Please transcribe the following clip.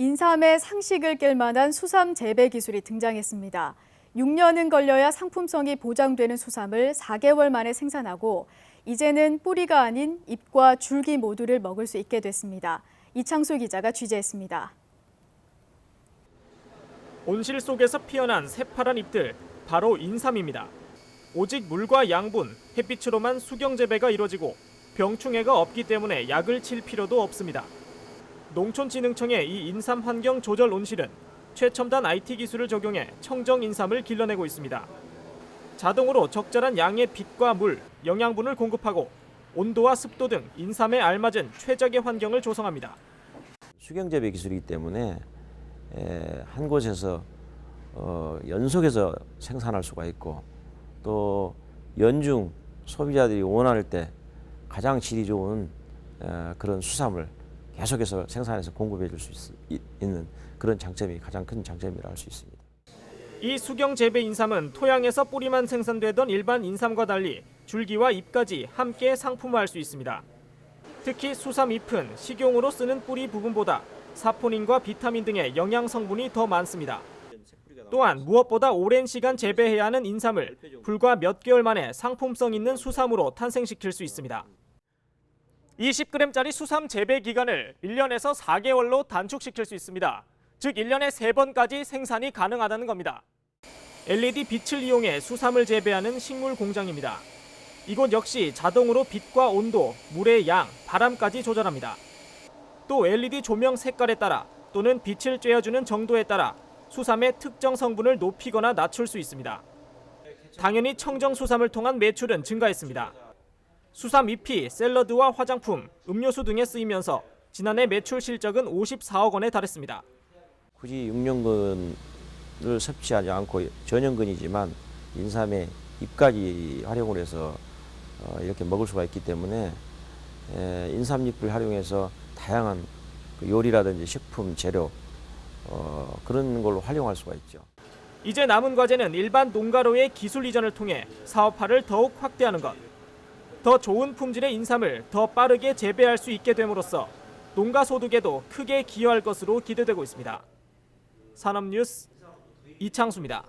인삼의 상식을 깰 만한 수삼 재배 기술이 등장했습니다. 6년은 걸려야 상품성이 보장되는 수삼을 4개월 만에 생산하고 이제는 뿌리가 아닌 잎과 줄기 모두를 먹을 수 있게 됐습니다. 이창수 기자가 취재했습니다. 온실 속에서 피어난 새파란 잎들, 바로 인삼입니다. 오직 물과 양분, 햇빛으로만 수경 재배가 이루어지고 병충해가 없기 때문에 약을 칠 필요도 없습니다. 농촌진흥청의 이 인삼 환경 조절 온실은 최첨단 IT 기술을 적용해 청정 인삼을 길러내고 있습니다. 자동으로 적절한 양의 빛과 물, 영양분을 공급하고 온도와 습도 등 인삼에 알맞은 최적의 환경을 조성합니다. 수경재배 기술이기 때문에 에, 한 곳에서 어, 연속해서 생산할 수가 있고 또 연중 소비자들이 원할 때 가장 질이 좋은 에, 그런 수산물 계속해서 생산해서 공급해 줄 수 있는 그런 장점이 가장 큰 장점이라 할 수 있습니다. 이 수경 재배 인삼은 토양에서 뿌리만 생산되던 일반 인삼과 달리 줄기와 잎까지 함께 상품화할 수 있습니다. 특히 수삼 잎은 식용으로 쓰는 뿌리 부분보다 사포닌과 비타민 등의 영양 성분이 더 많습니다. 또한 무엇보다 오랜 시간 재배해야 하는 인삼을 불과 몇 개월 만에 상품성 있는 수삼으로 탄생시킬 수 있습니다. 20g짜리 수삼 재배 기간을 1년에서 4개월로 단축시킬 수 있습니다. 즉 1년에 3번까지 생산이 가능하다는 겁니다. LED 빛을 이용해 수삼을 재배하는 식물 공장입니다. 이곳 역시 자동으로 빛과 온도, 물의 양, 바람까지 조절합니다. 또 LED 조명 색깔에 따라 또는 빛을 쬐어주는 정도에 따라 수삼의 특정 성분을 높이거나 낮출 수 있습니다. 당연히 청정 수삼을 통한 매출은 증가했습니다. 수삼 잎이 샐러드와 화장품, 음료수 등에 쓰이면서 지난해 매출 실적은 54억 원에 달했습니다. 굳이 육년근을 섭취하지 않고 전형근이지만 인삼의 잎까지 활용을 해서 어, 이렇게 먹을 수가 있기 때문에 에, 인삼잎을 활용해서 다양한 그 요리라든지 식품 재료 어, 그런 걸로 활용할 수가 있죠. 이제 남은 과제는 일반 농가로의 기술 이전을 통해 사업화를 더욱 확대하는 것. 더 좋은 품질의 인삼을 더 빠르게 재배할 수 있게 됨으로써 농가 소득에도 크게 기여할 것으로 기대되고 있습니다. 산업뉴스 이창수입니다.